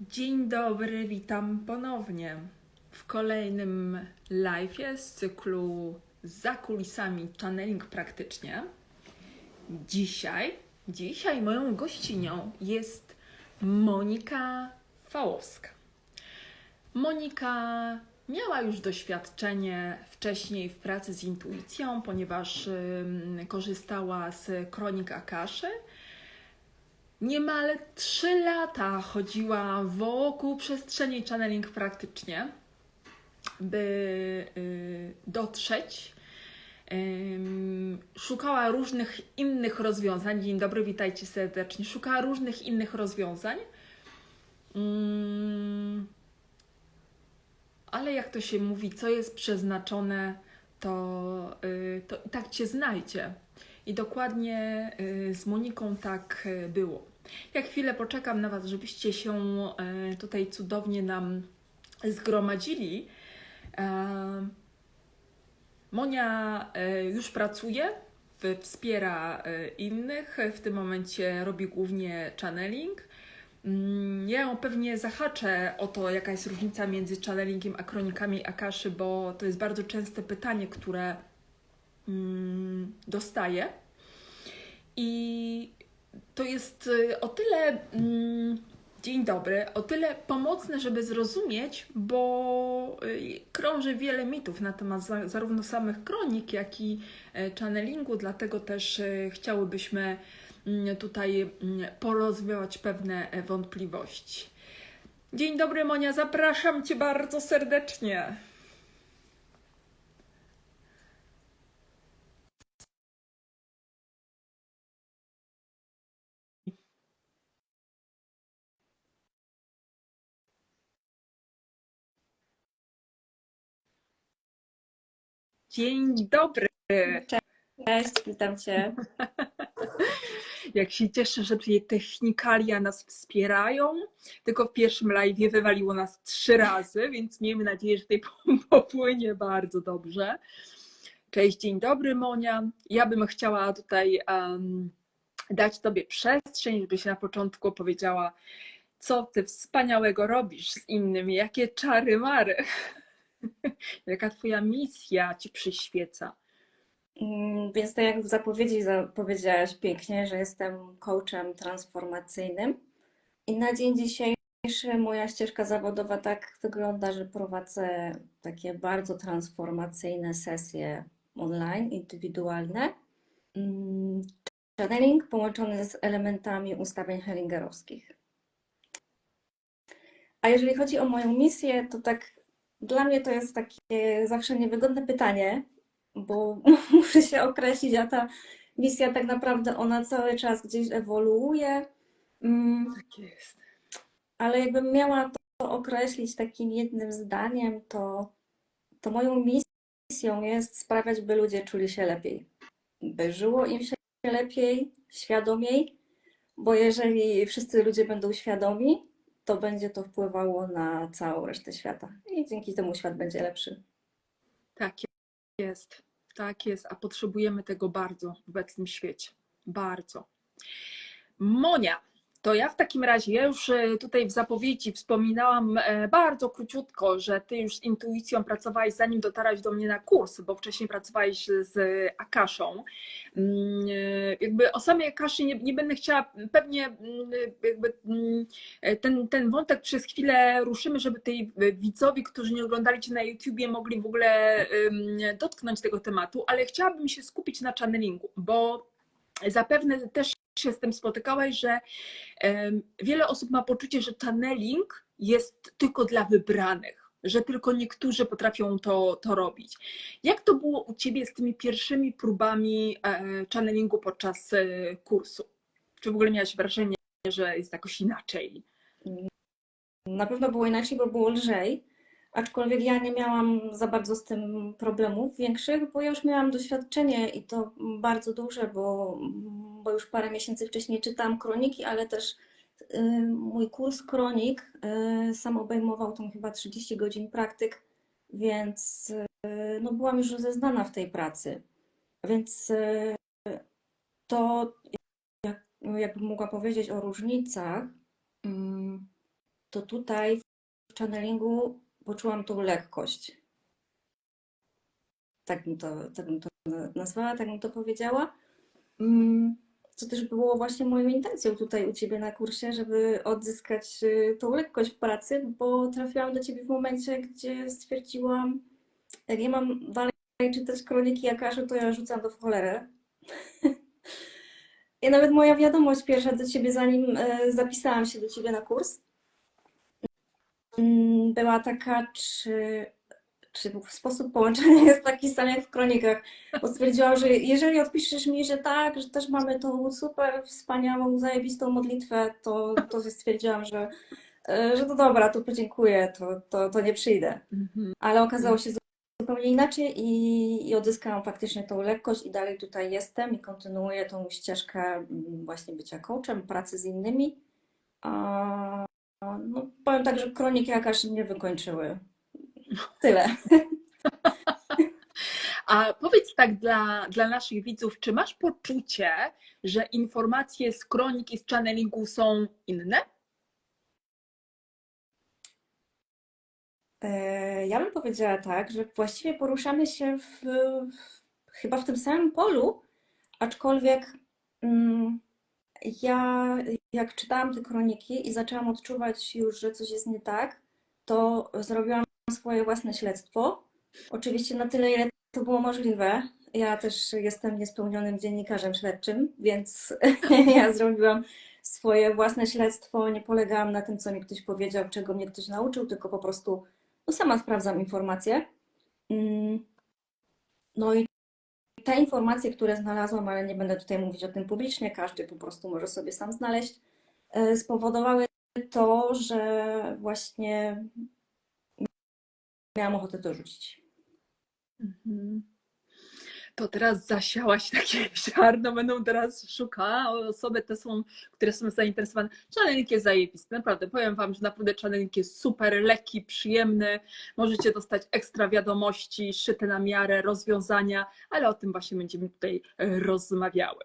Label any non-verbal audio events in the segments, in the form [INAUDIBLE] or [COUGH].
Dzień dobry, witam ponownie w kolejnym live'ie z cyklu Za kulisami channeling praktycznie. Dzisiaj, dzisiaj moją gościnią jest Monika Fałowska. Monika miała już doświadczenie wcześniej w pracy z intuicją, ponieważ ym, korzystała z kronik Akaszy. Niemal 3 lata chodziła wokół przestrzeni channeling praktycznie, by y, dotrzeć. Szukała różnych innych rozwiązań. Dzień dobry, witajcie serdecznie. Szukała różnych innych rozwiązań. Ale jak to się mówi, co jest przeznaczone, to, y, to i tak cię znajdzie. I dokładnie y, z Moniką tak y, było. Ja chwilę poczekam na Was, żebyście się y, tutaj cudownie nam zgromadzili. E, Monia już pracuje, wspiera innych, w tym momencie robi głównie channeling. Mm, Ja ją pewnie zahaczę o to, jaka jest różnica między channelingiem a kronikami Akaszy, bo to jest bardzo częste pytanie, które dostaję. I to jest y, o tyle, mm, dzień dobry, o tyle pomocne, żeby zrozumieć, bo y, krąży wiele mitów na temat za, zarówno samych kronik, jak i e, channelingu, dlatego też y, chciałybyśmy mm, tutaj mm, porozwiewać pewne e, wątpliwości. Dzień dobry, Monia, zapraszam Cię bardzo serdecznie. Dzień dobry. Cześć, witam Cię. [LAUGHS] Jak się cieszę, że tutaj technikalia nas wspierają. Tylko w pierwszym live wywaliło nas trzy razy, więc miejmy nadzieję, że tutaj [LAUGHS] popłynie bardzo dobrze. Cześć, dzień dobry Monia. Ja bym chciała tutaj em, dać Tobie przestrzeń, żebyś na początku opowiedziała, co Ty wspaniałego robisz z innymi, jakie czary mary, [LAUGHS] jaka Twoja misja Ci przyświeca. Mm, Więc tak jak w zapowiedzi zapowiedziałaś pięknie, że jestem coachem transformacyjnym i na dzień dzisiejszy moja ścieżka zawodowa tak wygląda, że prowadzę takie bardzo transformacyjne sesje online, indywidualne. Mm, Channeling połączony z elementami ustawień hellingerowskich. A jeżeli chodzi o moją misję, to tak dla mnie to jest takie zawsze niewygodne pytanie, bo [LAUGHS] muszę się określić, a ta misja tak naprawdę ona cały czas gdzieś ewoluuje. Mm, Tak jest. Ale jakbym miała to określić takim jednym zdaniem, to, to moją misją jest sprawiać, by ludzie czuli się lepiej, by żyło im się lepiej, świadomiej, bo jeżeli wszyscy ludzie będą świadomi, to będzie to wpływało na całą resztę świata i dzięki temu świat będzie lepszy. Tak jest, tak jest, a potrzebujemy tego bardzo w obecnym świecie. Bardzo. Monia, to ja w takim razie, ja już e, tutaj w zapowiedzi wspominałam e, bardzo króciutko, że ty już z intuicją pracowałeś zanim dotarłaś do mnie na kurs, bo wcześniej pracowałeś z Akaszą. Mm, e, Jakby o samej Akaszy nie, nie będę chciała, pewnie mm, jakby mm, ten, ten wątek przez chwilę ruszymy, żeby tej widzowie, którzy nie oglądali Cię na YouTubie, mogli w ogóle dotknąć tego tematu, ale chciałabym się skupić na channelingu, bo zapewne też się z tym spotykałaś, że wiele osób ma poczucie, że channeling jest tylko dla wybranych, że tylko niektórzy potrafią to, to robić. Jak to było u Ciebie z tymi pierwszymi próbami e, channelingu podczas e, kursu? Czy w ogóle miałaś wrażenie, że jest jakoś inaczej? Na pewno było inaczej, bo było lżej, aczkolwiek ja nie miałam za bardzo z tym problemów większych, bo ja już miałam doświadczenie i to bardzo duże, bo, bo już parę miesięcy wcześniej czytałam kroniki, ale też y, mój kurs kronik y, sam obejmował tam chyba 30 godzin praktyk, więc y, no, byłam już rozeznana w tej pracy. Więc y, to, jak, jakbym mogła powiedzieć o różnicach, mm, to tutaj w channelingu poczułam tą lekkość. Tak bym to, tak bym to nazwała, tak bym to powiedziała. Mm, Co też było właśnie moją intencją tutaj u Ciebie na kursie, żeby odzyskać y, tą lekkość w pracy, bo trafiłam do Ciebie w momencie, gdzie stwierdziłam, jak nie mam dalej czytać kroniki Jakasza, to ja rzucam to w cholerę. [LAUGHS] I nawet moja wiadomość pierwsza do Ciebie, zanim e, zapisałam się do Ciebie na kurs, była taka, czy, czy sposób połączenia [LAUGHS] jest taki sam jak w kronikach. Bo stwierdziłam, że jeżeli odpiszesz mi, że tak, że też mamy tą super, wspaniałą, zajebistą modlitwę, to, to stwierdziłam, że, e, że to dobra, to podziękuję, to, to, to nie przyjdę. Mhm. Ale okazało się zupełnie inaczej i, i odzyskałam faktycznie tą lekkość i dalej tutaj jestem i kontynuuję tą ścieżkę mm, właśnie bycia coachem, pracy z innymi. A, no, powiem tak, że kroniki jakaś mnie wykończyły. Tyle. [LAUGHS] A powiedz tak dla, dla naszych widzów, czy masz poczucie, że informacje z kronik i z channelingu są inne? E, Ja bym powiedziała tak, że właściwie poruszamy się w, w, chyba w tym samym polu, aczkolwiek mm, ja jak czytałam te kroniki i zaczęłam odczuwać już, że coś jest nie tak, to zrobiłam swoje własne śledztwo. Oczywiście na tyle, ile to było możliwe. Ja też jestem niespełnionym dziennikarzem śledczym, więc [LAUGHS] ja zrobiłam swoje własne śledztwo. Nie polegałam na tym, co mi ktoś powiedział, czego mnie ktoś nauczył, tylko po prostu no sama sprawdzam informacje. Mm, No i te informacje, które znalazłam, ale nie będę tutaj mówić o tym publicznie, każdy po prostu może sobie sam znaleźć, e, spowodowały to, że właśnie miałam ochotę to rzucić. Mhm. To teraz zasiałaś takie [LAUGHS] ziarno, będą teraz szukały osoby, te są, które są zainteresowane. Channeling jest zajebisty, naprawdę. Powiem Wam, że naprawdę channeling jest super lekki, przyjemny. Możecie dostać ekstra wiadomości, szyte na miarę, rozwiązania, ale o tym właśnie będziemy tutaj rozmawiały.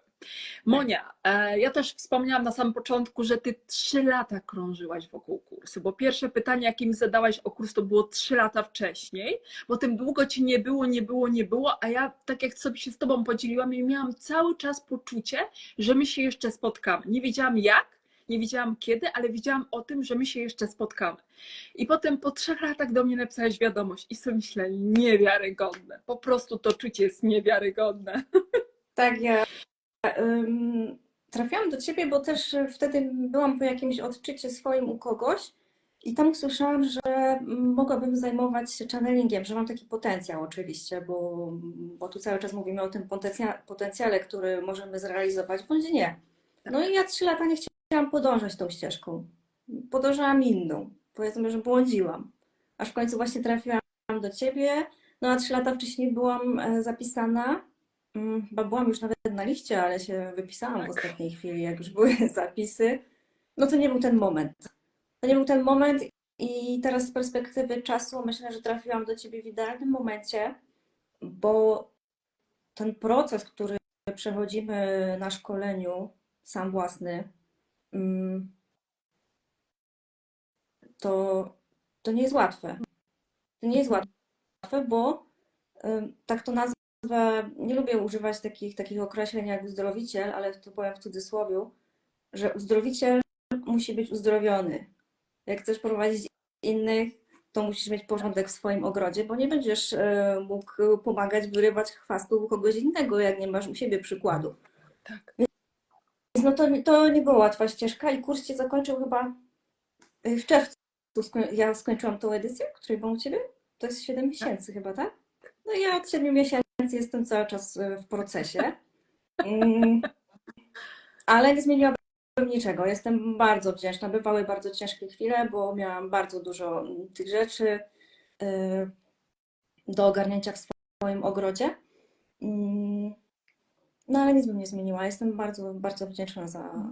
Monia, e, ja też wspomniałam na samym początku, że ty trzy lata krążyłaś wokół kursu, bo pierwsze pytanie, jakie mi zadałaś o kurs, to było trzy lata wcześniej, bo tym długo ci nie było, nie było, nie było, a ja tak jak sobie się z tobą podzieliłam i miałam cały czas poczucie, że my się jeszcze spotkamy. Nie wiedziałam jak, nie wiedziałam kiedy, ale wiedziałam o tym, że my się jeszcze spotkamy. I potem po trzech latach do mnie napisałeś wiadomość i sobie myślę, niewiarygodne, po prostu to czucie jest niewiarygodne. Tak, ja trafiłam do ciebie, bo też wtedy byłam po jakimś odczycie swoim u kogoś i tam usłyszałam, że mogłabym zajmować się channelingiem, że mam taki potencjał oczywiście, bo, bo tu cały czas mówimy o tym potencja, potencjale, który możemy zrealizować, bądź nie. No i ja trzy lata nie chciałam podążać tą ścieżką. Podążałam inną. Powiedzmy, że błądziłam. Aż w końcu właśnie trafiłam do ciebie. No a trzy lata wcześniej byłam e, zapisana. Mm, Chyba byłam już nawet na liście, ale się wypisałam w Tak. ostatniej chwili, jak już były [LAUGHS] zapisy. No to nie był ten moment. To nie był ten moment i teraz z perspektywy czasu myślę, że trafiłam do ciebie w idealnym momencie, bo ten proces, który przechodzimy na szkoleniu, sam własny, mm, to, to nie jest łatwe. To nie jest łatwe, bo tak to nazwę, nie lubię używać takich, takich określeń jak uzdrowiciel, ale to powiem w cudzysłowie, że uzdrowiciel musi być uzdrowiony. Jak chcesz prowadzić innych, to musisz mieć porządek w swoim ogrodzie, bo nie będziesz e, mógł pomagać wyrywać chwastu u kogoś innego, jak nie masz u siebie przykładu. Tak. Więc no to, to nie była łatwa ścieżka i kurs się zakończył chyba y, w czerwcu. Ja skończyłam tą edycję, której byłam u Ciebie. To jest 7 miesięcy chyba, tak? No i ja od 7 miesięcy jestem cały czas y, w procesie. Ale nie zmieniłabym niczego. Jestem bardzo wdzięczna. Bywały bardzo ciężkie chwile, bo miałam bardzo dużo tych rzeczy y, do ogarnięcia w swoim ogrodzie. No ale nic bym nie zmieniła. Jestem bardzo, bardzo wdzięczna za,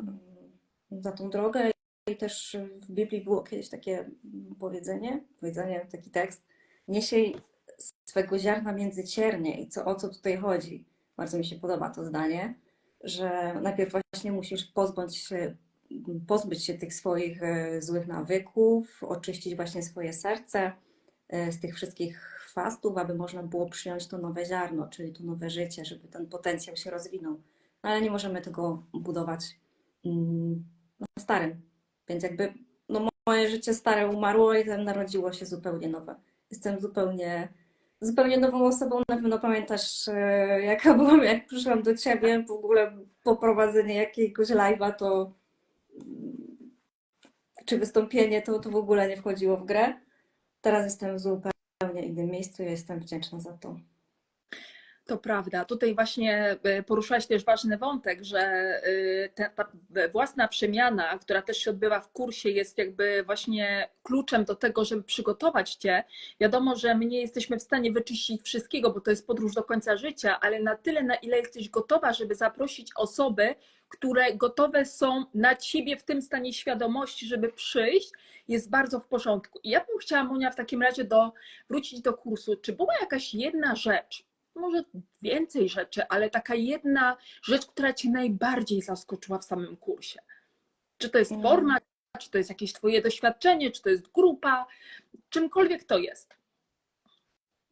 za tą drogę. I też w Biblii było kiedyś takie powiedzenie, powiedzenie, taki tekst. Nie siej swego ziarna między ciernie. I co, o co tutaj chodzi? Bardzo mi się podoba to zdanie, że najpierw właśnie musisz pozbądź się pozbyć się tych swoich e, złych nawyków, oczyścić właśnie swoje serce e, z tych wszystkich chwastów, aby można było przyjąć to nowe ziarno, czyli to nowe życie, żeby ten potencjał się rozwinął. No, ale nie możemy tego budować mm, na starym. Więc jakby no, moje życie stare umarło i tam narodziło się zupełnie nowe. Jestem zupełnie, zupełnie nową osobą. Na pewno pamiętasz, e, jaka [LAUGHS] byłam, jak przyszłam do ciebie, w ogóle poprowadzenie jakiegoś live'a, to mm, czy wystąpienie, to, to w ogóle nie wchodziło w grę. Teraz jestem w zupełnie innym miejscu i jestem wdzięczna za to. To prawda. Tutaj właśnie y, poruszałaś też ważny wątek, że y, ta, ta własna przemiana, która też się odbywa w kursie, jest jakby właśnie kluczem do tego, żeby przygotować cię. Wiadomo, że my nie jesteśmy w stanie wyczyścić wszystkiego, bo to jest podróż do końca życia, ale na tyle, na ile jesteś gotowa, żeby zaprosić osoby, które gotowe są na ciebie w tym stanie świadomości, żeby przyjść, jest bardzo w porządku. I ja bym chciała, Monia, w takim razie do, wrócić do kursu. Czy była jakaś jedna rzecz, może więcej rzeczy, ale taka jedna rzecz, która Cię najbardziej zaskoczyła w samym kursie. Czy to jest Mm. forma, czy to jest jakieś Twoje doświadczenie, czy to jest grupa, czymkolwiek to jest.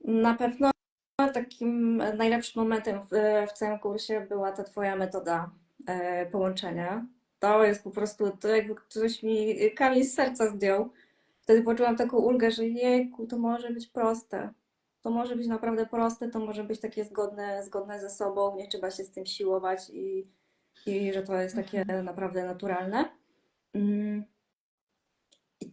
Na pewno takim najlepszym momentem w, całym kursie była ta Twoja metoda e, połączenia. To jest po prostu, to jakby ktoś mi kamień z serca zdjął. Wtedy poczułam taką ulgę, że jejku, to może być proste. To może być naprawdę proste, to może być takie zgodne, zgodne ze sobą, nie trzeba się z tym siłować i, i że to jest takie naprawdę naturalne. Mm. I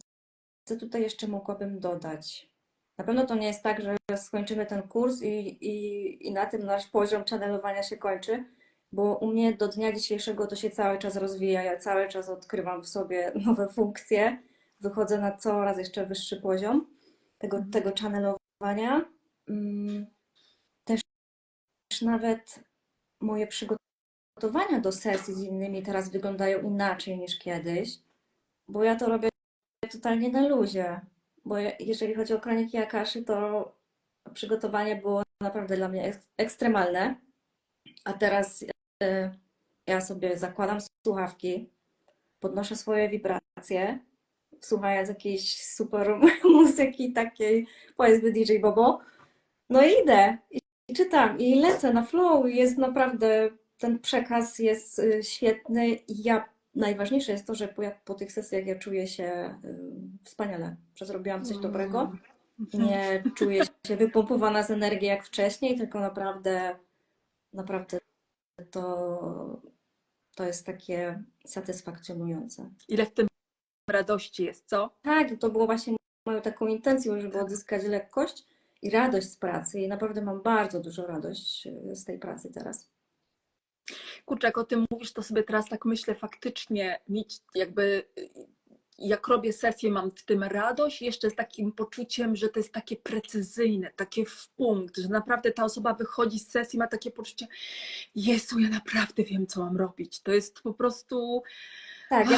co tutaj jeszcze mogłabym dodać? Na pewno to nie jest tak, że skończymy ten kurs i, i, i na tym nasz poziom channelowania się kończy, bo u mnie do dnia dzisiejszego to się cały czas rozwija. Ja cały czas odkrywam w sobie nowe funkcje, wychodzę na coraz jeszcze wyższy poziom tego, tego channelowania. Mm, Też nawet moje przygotowania do sesji z innymi teraz wyglądają inaczej niż kiedyś, bo ja to robię totalnie na luzie. Bo je- jeżeli chodzi o kroniki Akaszy, to przygotowanie było naprawdę dla mnie ek- ekstremalne. A teraz e, ja sobie zakładam słuchawki, podnoszę swoje wibracje, słuchając jakiejś super [LAUGHS] muzyki takiej, powiedzmy DJ Bobo. No i idę. I, czytam. I lecę na flow. Jest naprawdę, ten przekaz jest y, świetny. I ja, najważniejsze jest to, że po, po tych sesjach ja czuję się y, wspaniale, że zrobiłam coś dobrego. Nie czuję się wypompowana z energii jak wcześniej, tylko naprawdę, naprawdę to, to jest takie satysfakcjonujące. Ile w tym radości jest, co? Tak, i to było właśnie moją taką intencją, żeby odzyskać lekkość i radość z pracy. I naprawdę mam bardzo dużo radość y, z tej pracy teraz. Kurczę, jak o tym mówisz, to sobie teraz tak myślę, faktycznie mieć jakby, jak robię sesję, mam w tym radość, jeszcze z takim poczuciem, że to jest takie precyzyjne, takie w punkt, że naprawdę ta osoba wychodzi z sesji, ma takie poczucie, Jezu, ja naprawdę wiem, co mam robić. To jest po prostu... Tak,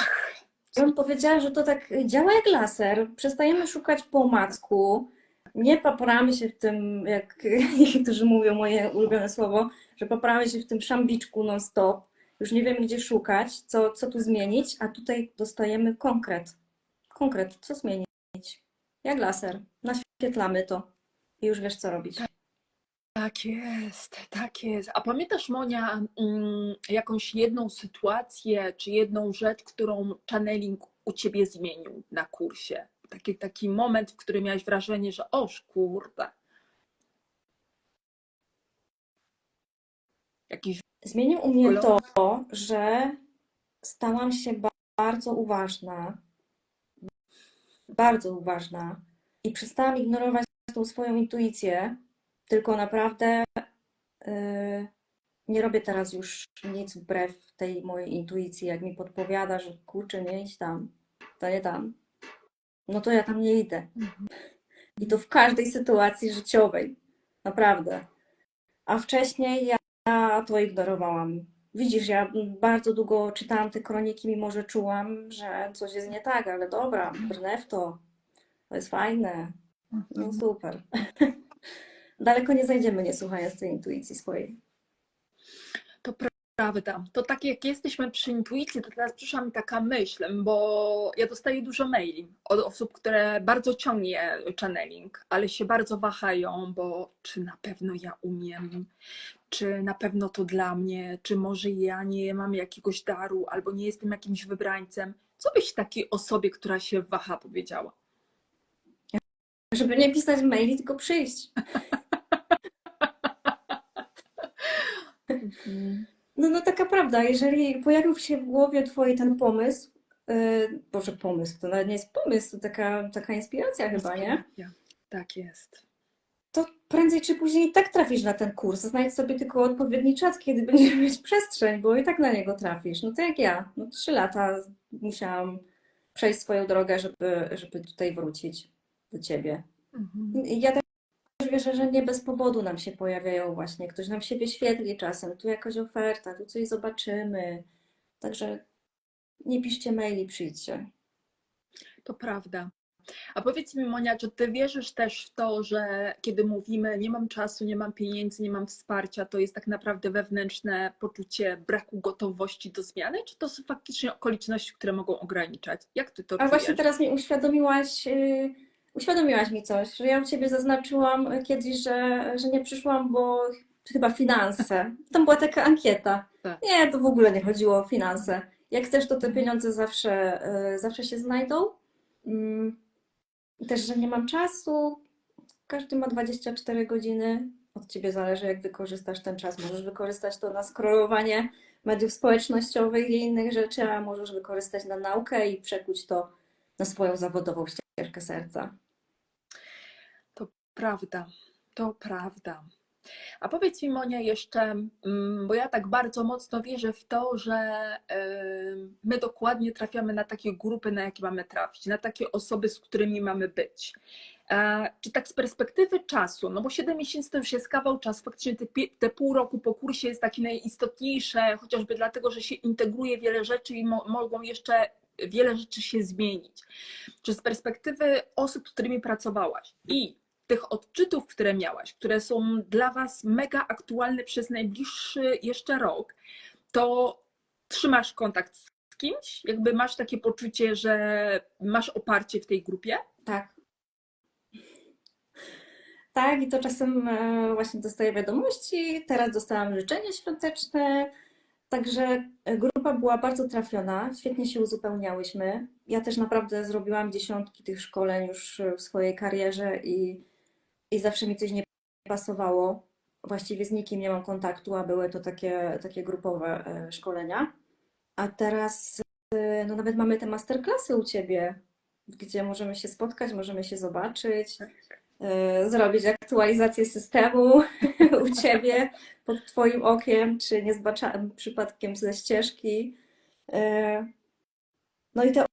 ja bym powiedziała, że to tak działa jak laser. Przestajemy szukać po omacku. Nie papramy się w tym, jak [LAUGHS] niektórzy mówią moje ulubione słowo, że papramy się w tym szambiczku non-stop. Już nie wiemy, gdzie szukać, co, co tu zmienić, a tutaj dostajemy konkret. Konkret, co zmienić? Jak laser. Naświetlamy to i już wiesz, co robić. Tak jest, tak jest. A pamiętasz, Monia, mm, jakąś jedną sytuację, czy jedną rzecz, którą channeling u ciebie zmienił na kursie? Taki, taki moment, w którym miałaś wrażenie, że oż kurde. Jakiś Zmienił u mnie Kolor. to, że stałam się ba- bardzo uważna, bardzo uważna i przestałam ignorować tą swoją intuicję, tylko naprawdę yy, nie robię teraz już nic wbrew tej mojej intuicji, jak mi podpowiada, że kurczę, nie idź tam, to nie tam, no to ja tam nie idę. I to w każdej sytuacji życiowej, naprawdę. A wcześniej ja ja to ignorowałam. Widzisz, ja bardzo długo czytałam te kroniki, mimo że czułam, że coś jest nie tak, ale dobra, brnę w to. To jest fajne. No super. [LAUGHS] Daleko nie zajdziemy, nie słuchając tej intuicji swojej. To prawda. To tak jak jesteśmy przy intuicji, to teraz przyszła mi taka myśl, bo ja dostaję dużo maili od osób, które bardzo ciągnie channeling, ale się bardzo wahają, bo czy na pewno ja umiem, czy na pewno to dla mnie, czy może ja nie mam jakiegoś daru, albo nie jestem jakimś wybrańcem. Co byś takiej osobie, która się waha, powiedziała? Żeby nie pisać maili, tylko przyjść. [LAUGHS] No, no taka prawda, jeżeli pojawił się w głowie twojej ten pomysł, yy, Boże pomysł, to nawet nie jest pomysł, to taka, taka inspiracja chyba, nie? Tak jest. To prędzej czy później i tak trafisz na ten kurs. Znajdź sobie tylko odpowiedni czas, kiedy będziesz mieć przestrzeń, bo i tak na niego trafisz. No to jak ja. No trzy lata musiałam przejść swoją drogę, żeby, żeby tutaj wrócić do ciebie. Mhm. Ja też wierzę, że nie bez powodu nam się pojawiają właśnie. Ktoś nam się wyświetli czasem, tu jakaś oferta, tu coś zobaczymy. Także nie piszcie maili, przyjdźcie. To prawda. A powiedz mi, Monia, czy ty wierzysz też w to, że kiedy mówimy nie mam czasu, nie mam pieniędzy, nie mam wsparcia, to jest tak naprawdę wewnętrzne poczucie braku gotowości do zmiany, czy to są faktycznie okoliczności, które mogą ograniczać? Jak ty to A czujesz? właśnie teraz mi uświadomiłaś, yy, uświadomiłaś mi coś, że ja u ciebie zaznaczyłam kiedyś, że, że nie przyszłam, bo chyba finanse. Tam była taka ankieta. Tak. Nie, to w ogóle nie chodziło o finanse. Jak chcesz, to te pieniądze zawsze, yy, zawsze się znajdą. Mm, Też, że nie mam czasu. Każdy ma 24 godziny. Od ciebie zależy, jak wykorzystasz ten czas. Możesz wykorzystać to na scrollowanie mediów społecznościowych i innych rzeczy, a możesz wykorzystać na naukę i przekuć to na swoją zawodową ścieżkę serca. Prawda, to prawda. A powiedz mi, Monia, jeszcze, mm, bo ja tak bardzo mocno wierzę w to, że my dokładnie trafiamy na takie grupy, na jakie mamy trafić, na takie osoby, z którymi mamy być. E, Czy tak z perspektywy czasu, no bo 7 miesięcy to już jest kawał czasu, faktycznie te, te pół roku po kursie jest takie najistotniejsze, chociażby dlatego, że się integruje wiele rzeczy i mo mogą jeszcze wiele rzeczy się zmienić. Czy z perspektywy osób, z którymi pracowałaś i tych odczytów, które miałaś, które są dla Was mega aktualne przez najbliższy jeszcze rok, to trzymasz kontakt z kimś? Jakby masz takie poczucie, że masz oparcie w tej grupie? Tak. Tak, i to czasem e, właśnie dostaję wiadomości. Teraz dostałam życzenie świąteczne. Także grupa była bardzo trafiona, świetnie się uzupełniałyśmy. Ja też naprawdę zrobiłam dziesiątki tych szkoleń już w swojej karierze i, i zawsze mi coś nie pasowało. Właściwie z nikim nie mam kontaktu, a były to takie, takie grupowe e, szkolenia. A teraz e, no nawet mamy te masterclassy u Ciebie, gdzie możemy się spotkać, możemy się zobaczyć, e, zrobić aktualizację systemu [LAUGHS] u Ciebie pod Twoim okiem, czy nie zbaczałem przypadkiem ze ścieżki. No i te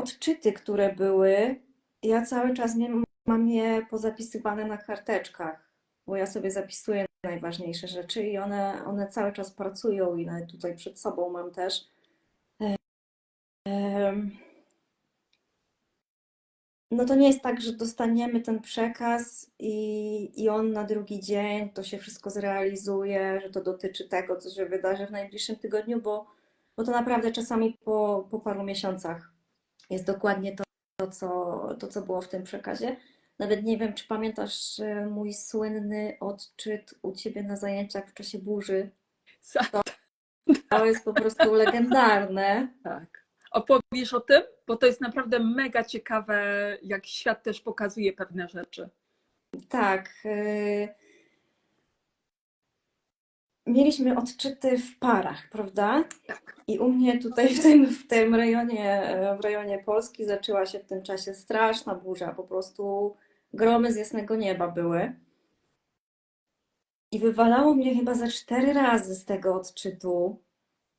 odczyty, które były, ja cały czas nie, mam je pozapisywane na karteczkach, bo ja sobie zapisuję najważniejsze rzeczy i one, one cały czas pracują i tutaj przed sobą mam też. No to nie jest tak, że dostaniemy ten przekaz i, i on na drugi dzień to się wszystko zrealizuje, że to dotyczy tego, co się wydarzy w najbliższym tygodniu, bo, bo to naprawdę czasami po, po paru miesiącach jest dokładnie to, to, co, to, co było w tym przekazie. Nawet nie wiem, czy pamiętasz mój słynny odczyt u ciebie na zajęciach w czasie burzy. Sa- [LAUGHS] To jest po prostu legendarne. Tak. Opowiesz o tym? Bo to jest naprawdę mega ciekawe, jak świat też pokazuje pewne rzeczy. Tak. y, Mieliśmy odczyty w parach, prawda? Tak. I u mnie tutaj w tym, w tym rejonie, e, w rejonie Polski zaczęła się w tym czasie straszna burza. Po prostu gromy z jasnego nieba były. I wywalało mnie chyba za cztery razy z tego odczytu.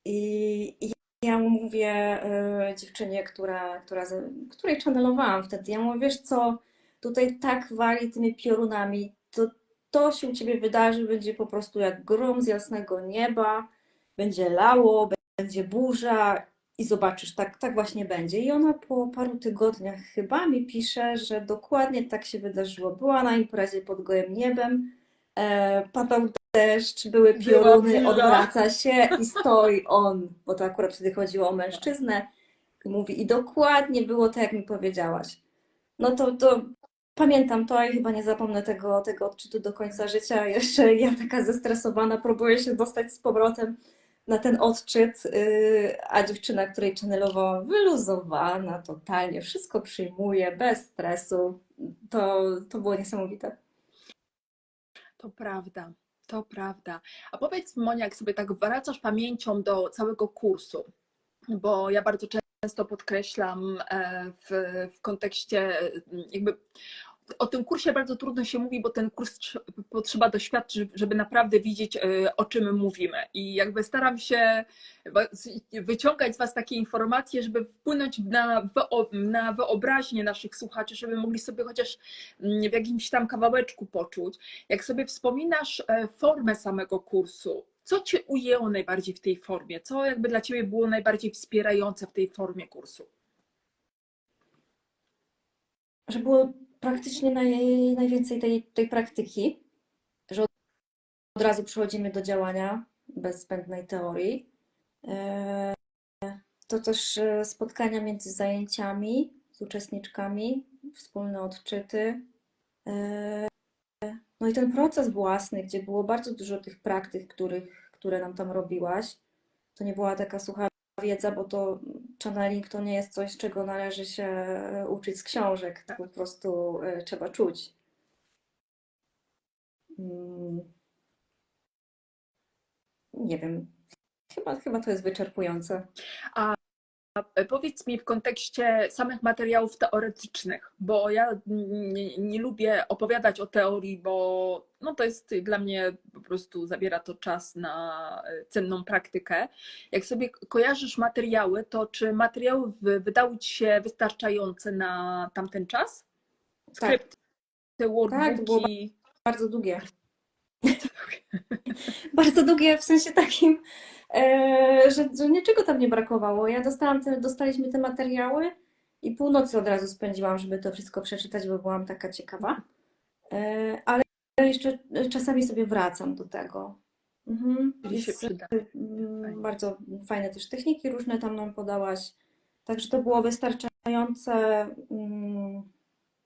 I, i ja mówię e, dziewczynie, która, która, której channelowałam wtedy, ja mówię, wiesz co, tutaj tak wali tymi piorunami, to to się u ciebie wydarzy, będzie po prostu jak grom z jasnego nieba, będzie lało, będzie burza i zobaczysz, tak, tak właśnie będzie. I ona po paru tygodniach chyba mi pisze, że dokładnie tak się wydarzyło. Była na imprezie pod gołym niebem, e, padał deszcz, były pioruny, odwraca się i stoi on, bo to akurat wtedy chodziło o mężczyznę i mówi, i dokładnie było tak, jak mi powiedziałaś. No to, to pamiętam to i chyba nie zapomnę tego, tego odczytu do końca życia. Jeszcze ja taka zestresowana, próbuję się dostać z powrotem na ten odczyt, yy, a dziewczyna, której channelowałam, wyluzowana totalnie, wszystko przyjmuje, bez stresu. To, to było niesamowite. To prawda, to prawda. A powiedz Monia, jak sobie tak wracasz pamięcią do całego kursu, bo ja bardzo często podkreślam e, w, w kontekście jakby o tym kursie bardzo trudno się mówi, bo ten kurs trz- potrzeba doświadczyć, żeby naprawdę widzieć, e, o czym mówimy. I jakby staram się wyciągać z Was takie informacje, żeby wpłynąć na, na wyobraźnię naszych słuchaczy, żeby mogli sobie chociaż mm, w jakimś tam kawałeczku poczuć. Jak sobie wspominasz e, formę samego kursu, co Cię ujęło najbardziej w tej formie? Co jakby dla Ciebie było najbardziej wspierające w tej formie kursu? Że było praktycznie naj, najwięcej tej, tej praktyki, że od, razu przechodzimy do działania bez zbędnej teorii. E, To też e, spotkania między zajęciami z uczestniczkami, wspólne odczyty. E, No i ten proces własny, gdzie było bardzo dużo tych praktyk, których, które nam tam robiłaś. To nie była taka sucha wiedza, bo to channeling to nie jest coś, czego należy się e, uczyć z książek, to po prostu e, trzeba czuć. Mm. Nie wiem. Chyba, chyba to jest wyczerpujące. E, Powiedz mi w kontekście samych materiałów teoretycznych, bo ja nie, nie lubię opowiadać o teorii, bo no to jest dla mnie po prostu zabiera to czas na e, cenną praktykę. Jak sobie kojarzysz materiały, to czy materiały wy- wydały Ci się wystarczające na tamten czas? Tak, Skrypty, Tak, było workbooki. bardzo długie. [LAUGHS] [LAUGHS] Bardzo długie w sensie takim, e, że, że niczego tam nie brakowało. Ja dostałam te, dostaliśmy te materiały i północy od razu spędziłam, żeby to wszystko przeczytać, bo byłam taka ciekawa. E, ale jeszcze czasami sobie wracam do tego. Mhm. Jest, przyda. mm, bardzo fajne też techniki różne tam nam podałaś. Także to było wystarczające. Mm,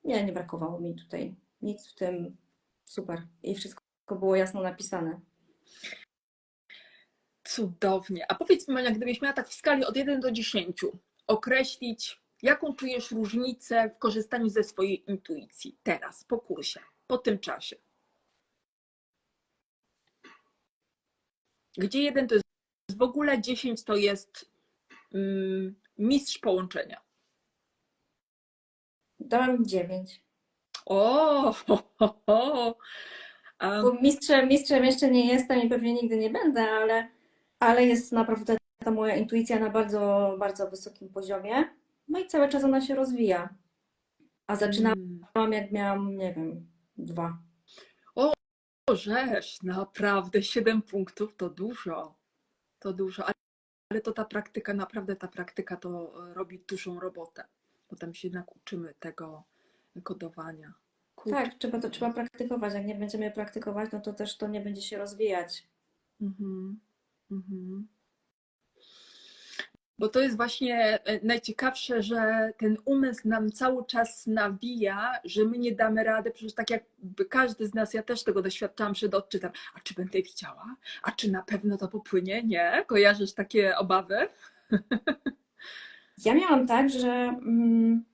Nie, nie brakowało mi tutaj nic w tym. Super. I wszystko było jasno napisane. Cudownie. A powiedz mi, Monia, gdybyś miała tak w skali od 1 do 10 określić, jaką czujesz różnicę w korzystaniu ze swojej intuicji teraz, po kursie, po tym czasie? Gdzie 1 to jest w ogóle, 10 to jest mm, mistrz połączenia. Dałam dziewięć. O, ho, ho, ho. Bo mistrzem, mistrzem jeszcze nie jestem i pewnie nigdy nie będę, ale, ale jest naprawdę ta moja intuicja na bardzo, bardzo wysokim poziomie. No i cały czas ona się rozwija. A zaczynałam mm, jak miałam, nie wiem, dwa. Żeż, naprawdę 7 punktów to dużo. To dużo, ale, to ta praktyka, naprawdę ta praktyka to robi dużą robotę. Potem się jednak uczymy tego kodowania. Kurczę. Tak, trzeba to trzeba praktykować. Jak nie będziemy praktykować, no to też to nie będzie się rozwijać. Mhm, mhm. Bo to jest właśnie e, najciekawsze, że ten umysł nam cały czas nawija, że my nie damy rady. Przecież tak jakby każdy z nas, ja też tego doświadczałam przed odczytem. A czy będę widziała? A czy na pewno to popłynie? Nie? Kojarzysz takie obawy? [LAUGHS] Ja miałam tak, że mm,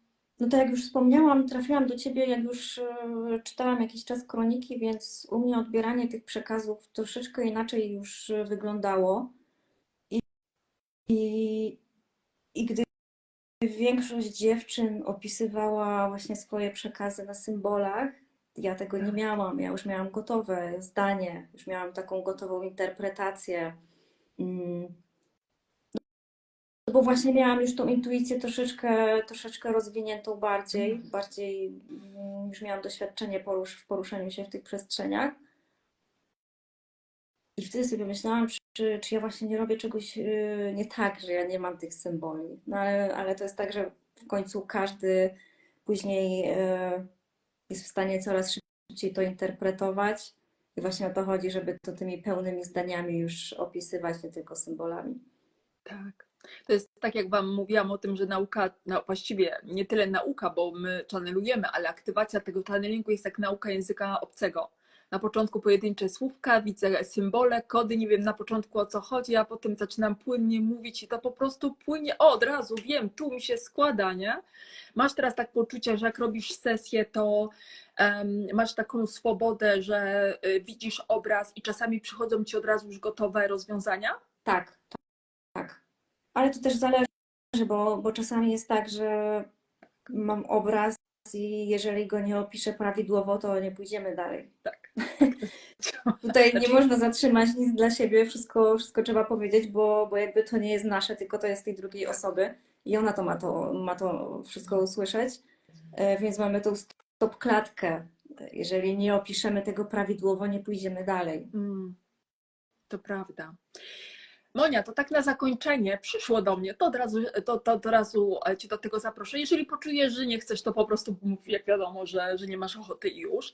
no to jak już wspomniałam, trafiłam do ciebie, jak już e, czytałam jakiś czas kroniki, więc u mnie odbieranie tych przekazów troszeczkę inaczej już e, wyglądało. I, i, i gdy większość dziewczyn opisywała właśnie swoje przekazy na symbolach, ja tego nie miałam. Ja już miałam gotowe zdanie, już miałam taką gotową interpretację. No bo właśnie miałam już tą intuicję troszeczkę, troszeczkę rozwiniętą bardziej, bardziej mm, już miałam doświadczenie porusz, w poruszaniu się w tych przestrzeniach. I wtedy sobie myślałam, czy, czy ja właśnie nie robię czegoś yy, nie tak, że ja nie mam tych symboli. No ale, ale to jest tak, że w końcu każdy później yy, jest w stanie coraz szybciej to interpretować I właśnie o to chodzi, żeby to tymi pełnymi zdaniami już opisywać, nie tylko symbolami. Tak. To jest tak, jak Wam mówiłam o tym, że nauka, no właściwie nie tyle nauka, bo my channelujemy, ale aktywacja tego channelingu jest jak nauka języka obcego. Na początku pojedyncze słówka, widzę symbole, kody, nie wiem na początku o co chodzi, a potem zaczynam płynnie mówić i to po prostu płynie, o, od razu wiem, tu mi się składa, nie? Masz teraz tak poczucie, że jak robisz sesję, to em, masz taką swobodę, że y, widzisz obraz i czasami przychodzą Ci od razu już gotowe rozwiązania? Tak, tak. Ale to też zależy, bo, bo czasami jest tak, że mam obraz i jeżeli go nie opiszę prawidłowo, to nie pójdziemy dalej. Tak. [LAUGHS] Tutaj nie Znaczy- można zatrzymać nic dla siebie, wszystko, wszystko trzeba powiedzieć, bo, bo jakby to nie jest nasze, tylko to jest tej drugiej osoby i ona to ma to, ma to wszystko usłyszeć, E, więc mamy tą stop klatkę. Jeżeli nie opiszemy tego prawidłowo, nie pójdziemy dalej. Mm, to prawda. Monia, to tak na zakończenie przyszło do mnie, to od razu, to, to razu e, Cię do tego zaproszę. Jeżeli poczujesz, że nie chcesz, to po prostu mów, jak wiadomo, że, że nie masz ochoty i już.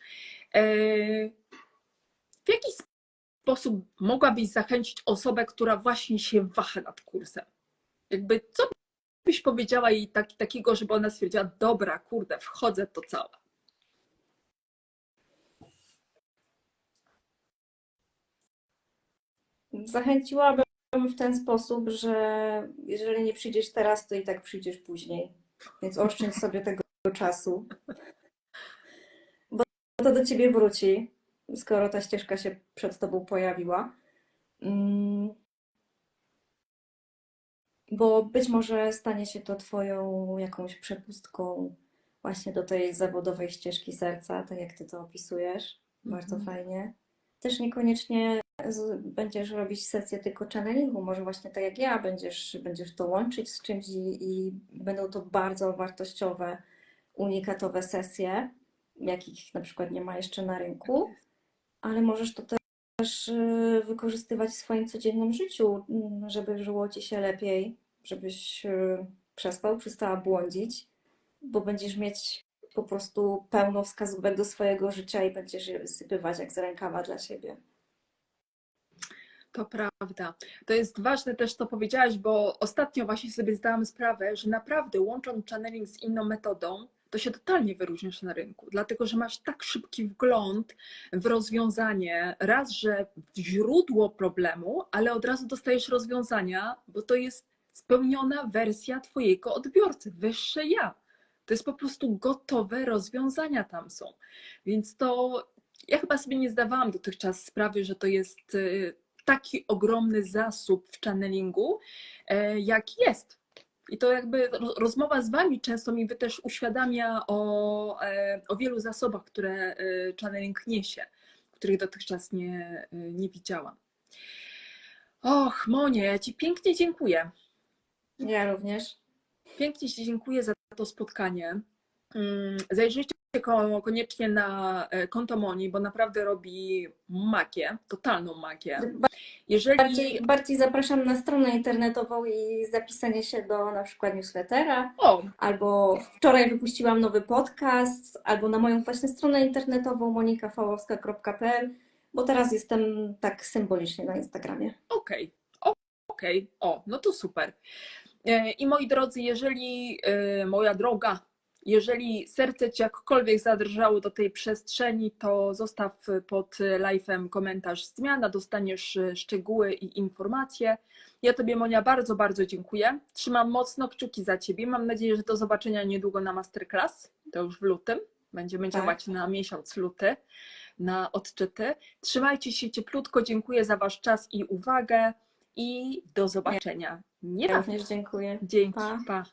E, W jaki sposób mogłabyś zachęcić osobę, która właśnie się waha nad kursem? Jakby, co byś powiedziała jej tak, takiego, żeby ona stwierdziła, dobra, kurde, wchodzę to całe. Zachęciłabym w ten sposób, że jeżeli nie przyjdziesz teraz, to i tak przyjdziesz później. Więc oszczędź sobie tego czasu. Bo to do ciebie wróci, skoro ta ścieżka się przed tobą pojawiła. Mm. Bo być może stanie się to twoją jakąś przepustką właśnie do tej zawodowej ścieżki serca, tak jak ty to opisujesz. Bardzo Mhm. fajnie. Też niekoniecznie będziesz robić sesję tylko channelingu, może właśnie tak jak ja, będziesz, będziesz to łączyć z czymś i, i będą to bardzo wartościowe, unikatowe sesje, jakich na przykład nie ma jeszcze na rynku, ale możesz to też y, wykorzystywać w swoim codziennym życiu, mm, żeby żyło ci się lepiej, żebyś y, przestał, przestała błądzić, bo będziesz mieć po prostu pełno wskazówek do swojego życia i będziesz je wysypywać jak z rękawa dla siebie. To prawda. To jest ważne też, co powiedziałaś, bo ostatnio właśnie sobie zdałam sprawę, że naprawdę łącząc channeling z inną metodą, to się totalnie wyróżniasz na rynku, dlatego że masz tak szybki wgląd w rozwiązanie, raz, że w źródło problemu, ale od razu dostajesz rozwiązania, bo to jest spełniona wersja Twojego odbiorcy, wyższe ja. To jest po prostu gotowe rozwiązania tam są. Więc to ja chyba sobie nie zdawałam dotychczas sprawy, że to jest y, taki ogromny zasób w channelingu, e, jak jest. I to jakby ro- rozmowa z Wami często mi wy też uświadamia o, e, o wielu zasobach, które e, channeling niesie, których dotychczas nie, nie widziałam. Och, Monie, ja Ci pięknie dziękuję. Ja również. Pięknie Ci dziękuję za to spotkanie. Mm, Zajrzyjcie ko- koniecznie na e, konto Moni, bo naprawdę robi magię, totalną magię. Jeżeli Bardziej, bardziej zapraszam na stronę internetową i zapisanie się do na przykład newslettera, O, albo wczoraj wypuściłam nowy podcast, albo na moją właśnie stronę internetową monikafałowska.pl, bo teraz jestem tak symbolicznie na Instagramie. Okej, o- okej, o, no to super. E, I moi drodzy, jeżeli, e, moja droga, jeżeli serce Ci jakkolwiek zadrżało do tej przestrzeni, to zostaw pod live'em komentarz zmiana, dostaniesz e, szczegóły i informacje. Ja Tobie, Monia, bardzo, bardzo dziękuję. Trzymam mocno kciuki za Ciebie. Mam nadzieję, że do zobaczenia niedługo na masterclass, to już w lutym. Będziemy Tak. działać na miesiąc luty, na odczyty. Trzymajcie się cieplutko, dziękuję za Wasz czas i uwagę i do zobaczenia Ja niebawem. również dziękuję. Dzięki, Pa. pa.